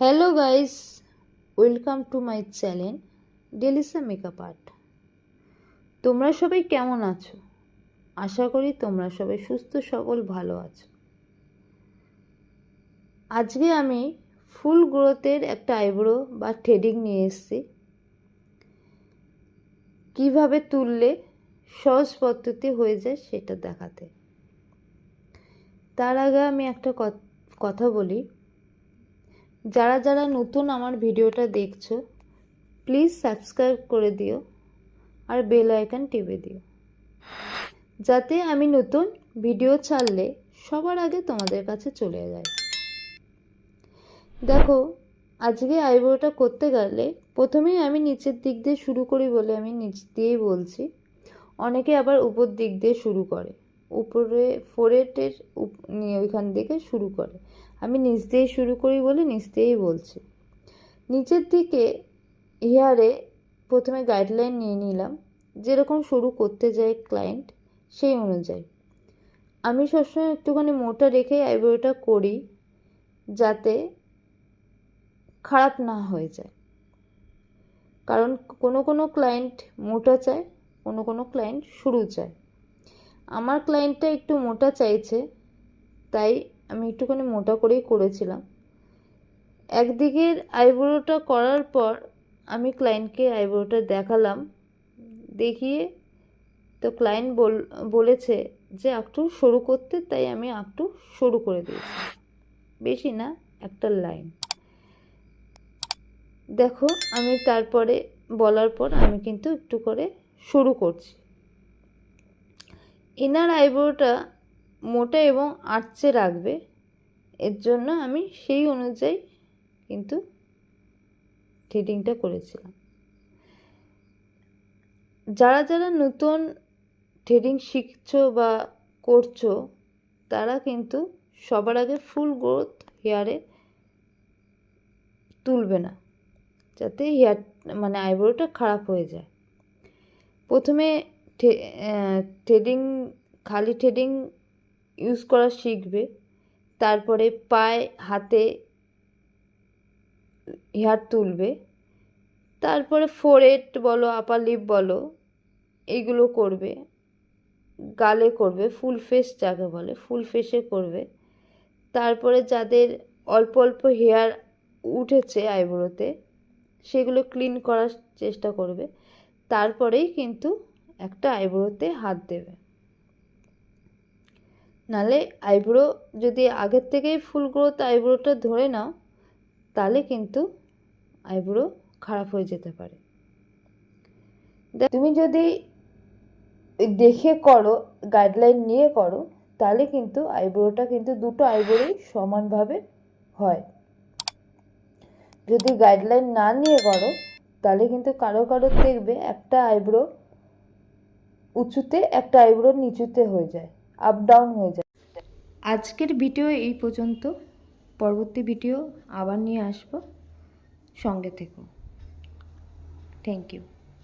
Hello guys welcome to my channel Delisa makeup art তোমরা সবাই কেমন আছো? আশা করি তোমরা সবাই সুস্থ, সবল, ভালো আছো। আজকে আমি ফুল গ্রোথের একটা আইব্রো বা থ্রেডিং নিয়ে এসেছি। কীভাবে তুললে সহজ পদ্ধতি হয়ে যায় সেটা দেখাতে। তার আগে আমি একটা কথা বলি। যারা যারা নতুন আমার ভিডিওটা দেখছ প্লিজ সাবস্ক্রাইব করে দিও আর বেল আইকন টিপে দিও। যাতে আমি নতুন ভিডিও ছাড়লে সবার আগে তোমাদের কাছে চলে যায়। দেখো, আজকে আইব্রোটা করতে গেলে প্রথমেই আমি নিচের দিক দিয়ে শুরু করি বলে আমি নিচ দিয়েই বলছি। অনেকে আবার উপর দিক দিয়ে শুরু করে। উপরে ফোরেটের ওইখান থেকে শুরু করে। আমি নিচ দিয়ে শুরু করি বলে নিচ দিয়েই বলছি। নিচের দিকে হেয়ারে প্রথমে গাইডলাইন নিয়ে নিলাম। যেরকম শুরু করতে যায় ক্লায়েন্ট সেই অনুযায়ী। আমি সবসময় একটুখানি মোটা রেখে আইব্রোটা করি যাতে খারাপ না হয়ে যায়। কারণ কোনো কোনো ক্লায়েন্ট মোটা চায়, কোনো কোনো ক্লায়েন্ট সরু চায়। আমার ক্লায়েন্টটা একটু মোটা চাইছে, তাই আমি একটুখানি মোটা করেই করেছিলাম। একদিকের আইব্রোটা করার পর আমি ক্লায়েন্টকে আইব্রোটা দেখালাম। দেখিয়ে তো ক্লায়েন্ট বল, বলেছে যে একটু সরু করতে। তাই আমি একটু সরু করে দিয়েছি। বেশি না, একটা লাইন দেখো, আমি তারপরে বলার পর আমি কিন্তু একটু করে শুরু করছি। ইনার আইব্রোটা মোটা এবং আটচে রাখবে। এর জন্য আমি সেই অনুযায়ী কিন্তু থ্রেডিংটা করেছিলাম। যারা যারা নতুন থ্রেডিং শিখছো বা করছ, তারা কিন্তু সবার আগে ফুল গ্রোথ হেয়ারে তুলবে না, যাতে হেয়ার মানে আইব্রোটা খারাপ হয়ে যায়। প্রথমে থ্রেডিং, খালি থ্রেডিং ইউজ করা শিখবে। তারপরে পায়ে, হাতে হেয়ার তুলবে। তারপরে ফোরেট বলো আপার লিপ বলো এইগুলো করবে। গালে করবে ফুল ফেস যাকে বলে ফুল ফেসে করবে। তারপরে যাদের অল্প অল্প হেয়ার উঠেছে আইব্রোতে সেগুলো ক্লিন করার চেষ্টা করবে। তারপরেই কিন্তু একটা আইব্রোতে হাত দেবে। নালে আইব্রো যদি আগের থেকেই ফুল গ্রোথ আইব্রোটা ধরে নাও তাহলে কিন্তু আইব্রো খারাপ হয়ে যেতে পারে। তুমি যদি দেখে করো গাইডলাইন নিয়ে করো তাহলে কিন্তু আইব্রোটা কিন্তু দুটো আইব্রোই সমানভাবে হয়। যদি গাইডলাইন না নিয়ে করো তাহলে কিন্তু কারও কারও দেখবে একটা আইব্রো উঁচুতে, একটা আইব্রো নিচুতে হয়ে যায়। আপ ডাউন হয়ে যায়। আজকের ভিডিও এই পর্যন্ত। পরবর্তী ভিডিও আবার নিয়ে আসব। সঙ্গে থেকো। Thank you